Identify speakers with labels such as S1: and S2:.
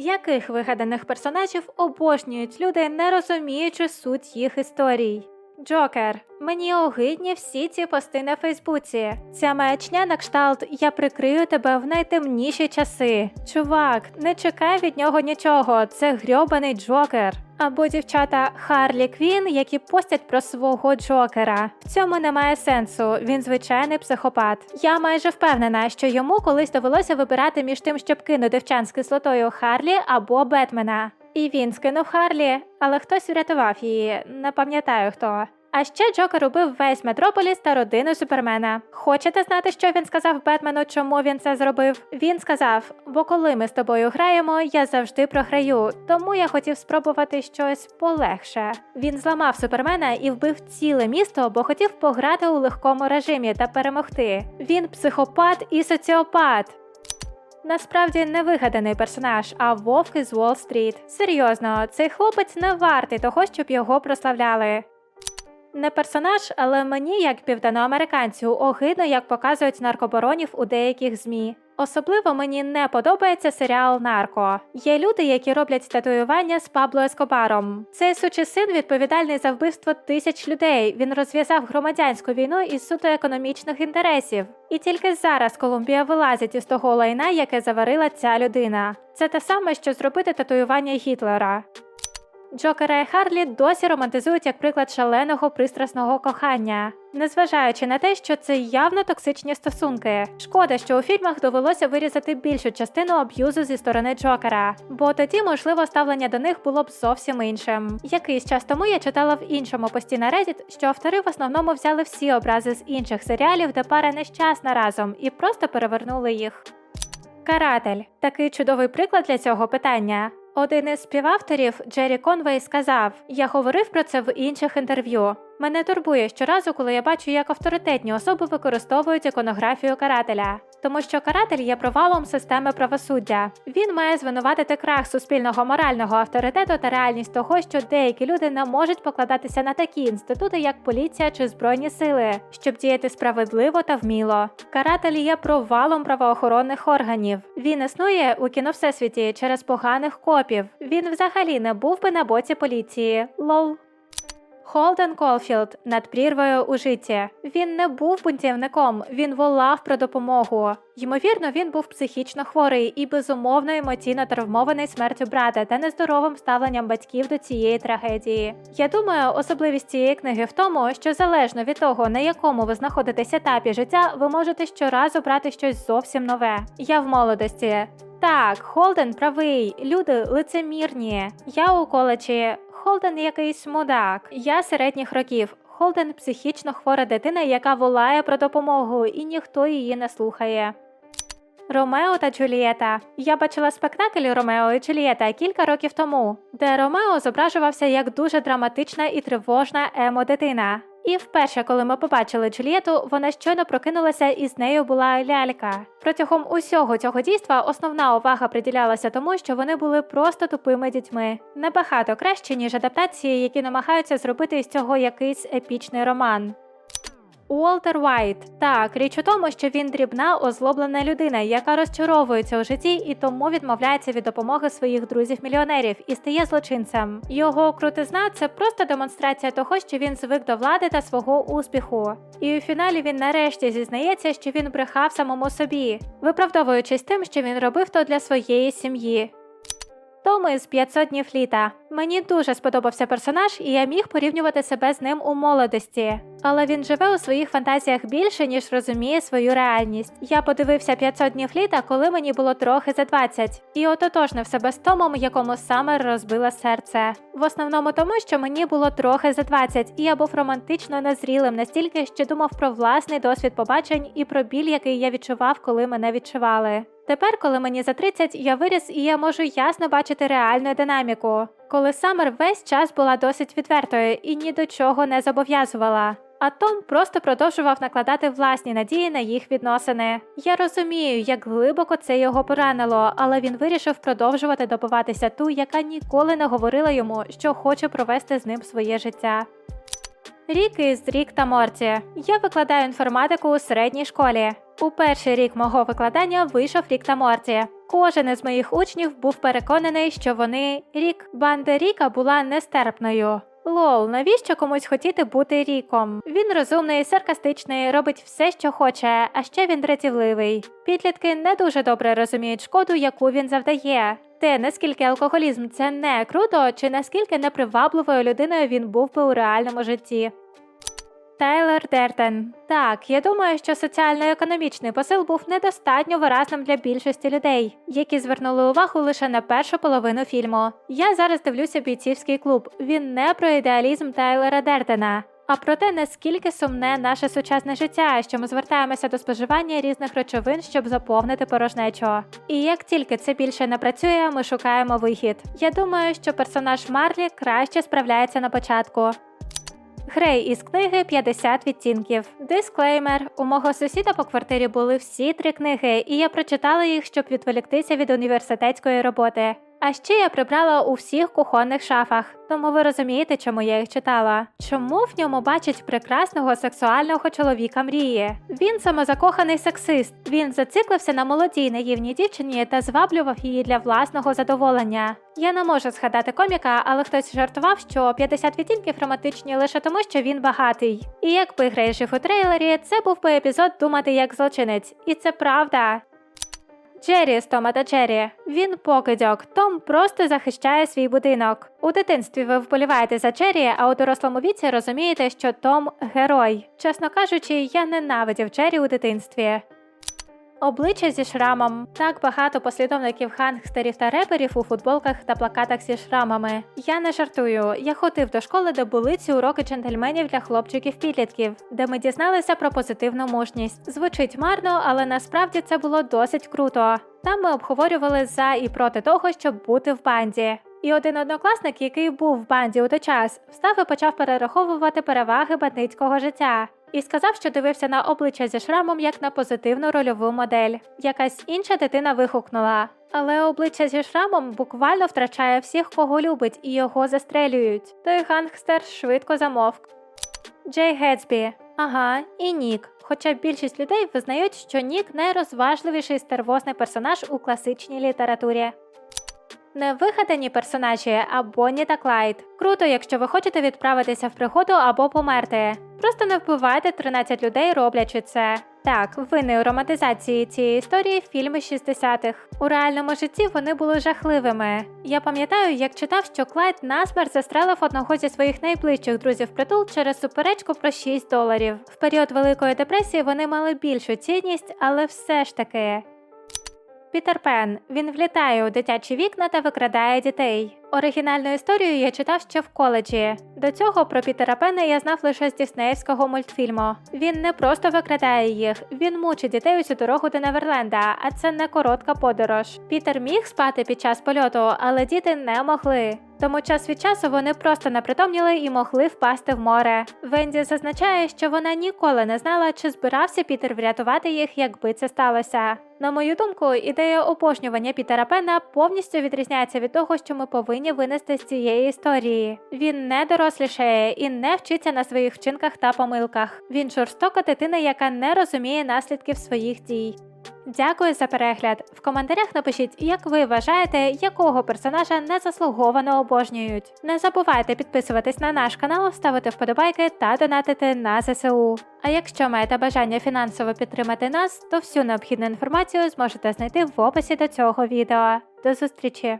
S1: Яких вигаданих персонажів обожнюють люди, не розуміючи суть їх історій? Джокер, мені огидні всі ці пости на Фейсбуці. Ця маячня на кшталт Я прикрию тебе в найтемніші часи. Чувак, не чекай від нього нічого, це грьобаний Джокер. Або дівчата Харлі Квін, які постять про свого Джокера. В цьому немає сенсу. Він звичайний психопат. Я майже впевнена, що йому колись довелося вибирати між тим, щоб кинути в чан з кислотою Харлі або Бетмена. І він скинув Харлі, але хтось врятував її, не пам'ятаю хто. А ще Джокер убив весь Метрополіс та родину Супермена. Хочете знати, що він сказав Бетмену, чому він це зробив? Він сказав: бо коли ми з тобою граємо, я завжди програю, тому я хотів спробувати щось полегше. Він зламав Супермена і вбив ціле місто, бо хотів пограти у легкому режимі та перемогти. Він психопат і соціопат. Насправді не вигаданий персонаж, а вовк із Уолл-стріт. Серйозно, цей хлопець не вартий того, щоб його прославляли. Не персонаж, але мені, як південноамериканцю, огидно, як показують наркобаронів у деяких змі. Особливо мені не подобається серіал Нарко. Є люди, які роблять татуювання з Пабло Ескобаром. Цей сучий син відповідальний за вбивство тисяч людей. Він розв'язав громадянську війну із суто економічних інтересів. І тільки зараз Колумбія вилазить із того лайна, яке заварила ця людина. Це те саме, що зробити татуювання Гітлера. Джокера і Харлі досі романтизують як приклад шаленого пристрасного кохання, незважаючи на те, що це явно токсичні стосунки. Шкода, що у фільмах довелося вирізати більшу частину аб'юзу зі сторони Джокера, бо тоді, можливо, ставлення до них було б зовсім іншим. Якийсь час тому я читала в іншому пості на Reddit, що автори в основному взяли всі образи з інших серіалів, де пара нещасна разом, і просто перевернули їх. Каратель такий чудовий приклад для цього питання. Один із співавторів Джері Конвей сказав: Я говорив про це в інших інтерв'ю. Мене турбує щоразу, коли я бачу, як авторитетні особи використовують іконографію карателя, тому що каратель є провалом системи правосуддя. Він має звинуватити крах суспільного морального авторитету та реальність того, що деякі люди не можуть покладатися на такі інститути, як поліція чи збройні сили, щоб діяти справедливо та вміло. Каратель є провалом правоохоронних органів. Він існує у кіно всесвіті через поганих копів. Він взагалі не був би на боці поліції. Лол. Холден Колфілд над прірвою у житті. Він не був бунтівником, він волав про допомогу. Ймовірно, він був психічно хворий і безумовно емоційно травмований смертю брата та нездоровим ставленням батьків до цієї трагедії. Я думаю, особливість цієї книги в тому, що залежно від того, на якому ви знаходитесь етапі життя, ви можете щоразу брати щось зовсім нове. Я в молодості. Так, Холден правий, люди лицемірні. Я у коледжі. Холден якийсь мудак. Я середніх років. Холден психічно хвора дитина, яка волає про допомогу, і ніхто її не слухає. Ромео та Джулієта. Я бачила спектакль Ромео і Джулієта кілька років тому, де Ромео зображувався як дуже драматична і тривожна емо-дитина. І вперше, коли ми побачили Джулієту, вона щойно прокинулася і з нею була лялька. Протягом усього цього дійства основна увага приділялася тому, що вони були просто тупими дітьми. Набагато краще, ніж адаптації, які намагаються зробити з цього якийсь епічний роман. Уолтер Вайт. Так, річ у тому, що він дрібна, озлоблена людина, яка розчаровується у житті і тому відмовляється від допомоги своїх друзів-мільйонерів і стає злочинцем. Його крутизна це просто демонстрація того, що він звик до влади та свого успіху. І у фіналі він нарешті зізнається, що він брехав самому собі, виправдовуючись тим, що він робив то для своєї сім'ї. Томи з 500 днів літа. Мені дуже сподобався персонаж, і я міг порівнювати себе з ним у молодості. Але він живе у своїх фантазіях більше, ніж розуміє свою реальність. Я подивився 500 днів літа, коли мені було трохи за 20, і ототожнив себе з Томом, якому саме розбила серце. В основному тому, що мені було трохи за 20, і я був романтично незрілим настільки, що думав про власний досвід побачень і про біль, який я відчував, коли мене відчували. Тепер, коли мені за 30, я виріс і я можу ясно бачити реальну динаміку. Коли Самер весь час була досить відвертою і ні до чого не зобов'язувала. А Том просто продовжував накладати власні надії на їх відносини. Я розумію, як глибоко це його поранило, але він вирішив продовжувати добиватися ту, яка ніколи не говорила йому, що хоче провести з ним своє життя. Рік із Рік та Морті. Я викладаю інформатику у середній школі. У перший рік мого викладання вийшов Рік та Морті. Кожен із моїх учнів був переконаний, що вони рік. Банда Ріка була нестерпною. Лол, навіщо комусь хотіти бути ріком? Він розумний, саркастичний, робить все, що хоче, а ще він дратівливий. Підлітки не дуже добре розуміють шкоду, яку він завдає. Те, наскільки алкоголізм це не круто, чи наскільки непривабливою людиною він був би у реальному житті. Тайлер Дертен. Так, я думаю, що соціально-економічний посил був недостатньо виразним для більшості людей, які звернули увагу лише на першу половину фільму. Я зараз дивлюся бійцівський клуб. Він не про ідеалізм Тайлера Дертена. А про те, наскільки сумне наше сучасне життя, що ми звертаємося до споживання різних речовин, щоб заповнити порожнечу. І як тільки це більше не працює, ми шукаємо вихід. Я думаю, що персонаж Марлі краще справляється на початку. Грей із книги «50 відтінків. Дисклеймер. У мого сусіда по квартирі були всі три книги, і я прочитала їх, щоб відволіктися від університетської роботи. А ще я прибрала у всіх кухонних шафах, тому ви розумієте, чому я їх читала. Чому в ньому бачать прекрасного сексуального чоловіка мрії? Він самозакоханий сексист. Він зациклився на молодій наївній дівчині та зваблював її для власного задоволення. Я не можу згадати коміка, але хтось жартував, що 50 відтінків романтичні лише тому, що він багатий. І якби Грей жив у трейлері, це був би епізод думати як злочинець. І це правда. Джері з Тома та Джері. Він покидьок. Том просто захищає свій будинок. У дитинстві ви вболіваєте за Джері, а у дорослому віці розумієте, що Том герой. Чесно кажучи, я ненавидів Джері у дитинстві. Обличчя зі шрамом. Так багато послідовників хангстерів та реперів у футболках та плакатах зі шрамами. Я не жартую. Я ходив до школи, де були ці уроки джентльменів для хлопчиків-підлітків, де ми дізналися про позитивну мужність. Звучить марно, але насправді це було досить круто. Там ми обговорювали за і проти того, щоб бути в банді. І один однокласник, який був в банді у той час, встав і почав перераховувати переваги бандитського життя. І сказав, що дивився на обличчя зі шрамом як на позитивну рольову модель. Якась інша дитина вигукнула. Але обличчя зі шрамом буквально втрачає всіх, кого любить, і його застрелюють. Той гангстер швидко замовк. Джей Гетсбі. Ага, і Нік. Хоча більшість людей визнають, що Нік найрозважливіший стервозний персонаж у класичній літературі. Невигадані персонажі а Бонні та Клайд. Круто, якщо ви хочете відправитися в пригоду або померти. Просто не вбивайте 13 людей, роблячи це. Так, винний у романтизації цієї історії фільми 60-х. У реальному житті вони були жахливими. Я пам'ятаю, як читав, що Клайд насмерть застрелив одного зі своїх найближчих друзів притул через суперечку про 6 доларів. В період Великої депресії вони мали більшу цінність, але все ж таки. Пітер Пен. Він влітає у дитячі вікна та викрадає дітей. Оригінальну історію я читав ще в коледжі. До цього про Пітера Пена я знав лише з діснеївського мультфільму. Він не просто викрадає їх, він мучить дітей усю дорогу до Неверленда, а це не коротка подорож. Пітер міг спати під час польоту, але діти не могли. Тому час від часу вони просто напритомніли і могли впасти в море. Венді зазначає, що вона ніколи не знала, чи збирався Пітер врятувати їх, якби це сталося. На мою думку, ідея обожнювання Пітера Пена повністю відрізняється від того, що ми повинні винести з цієї історії. Він не дорослішає і не вчиться на своїх вчинках та помилках. Він жорстока дитина, яка не розуміє наслідків своїх дій. Дякую за перегляд. В коментарях напишіть, як ви вважаєте, якого персонажа незаслуговано обожнюють. Не забувайте підписуватись на наш канал, ставити вподобайки та донатити на ЗСУ. А якщо маєте бажання фінансово підтримати нас, то всю необхідну інформацію зможете знайти в описі до цього відео. До зустрічі!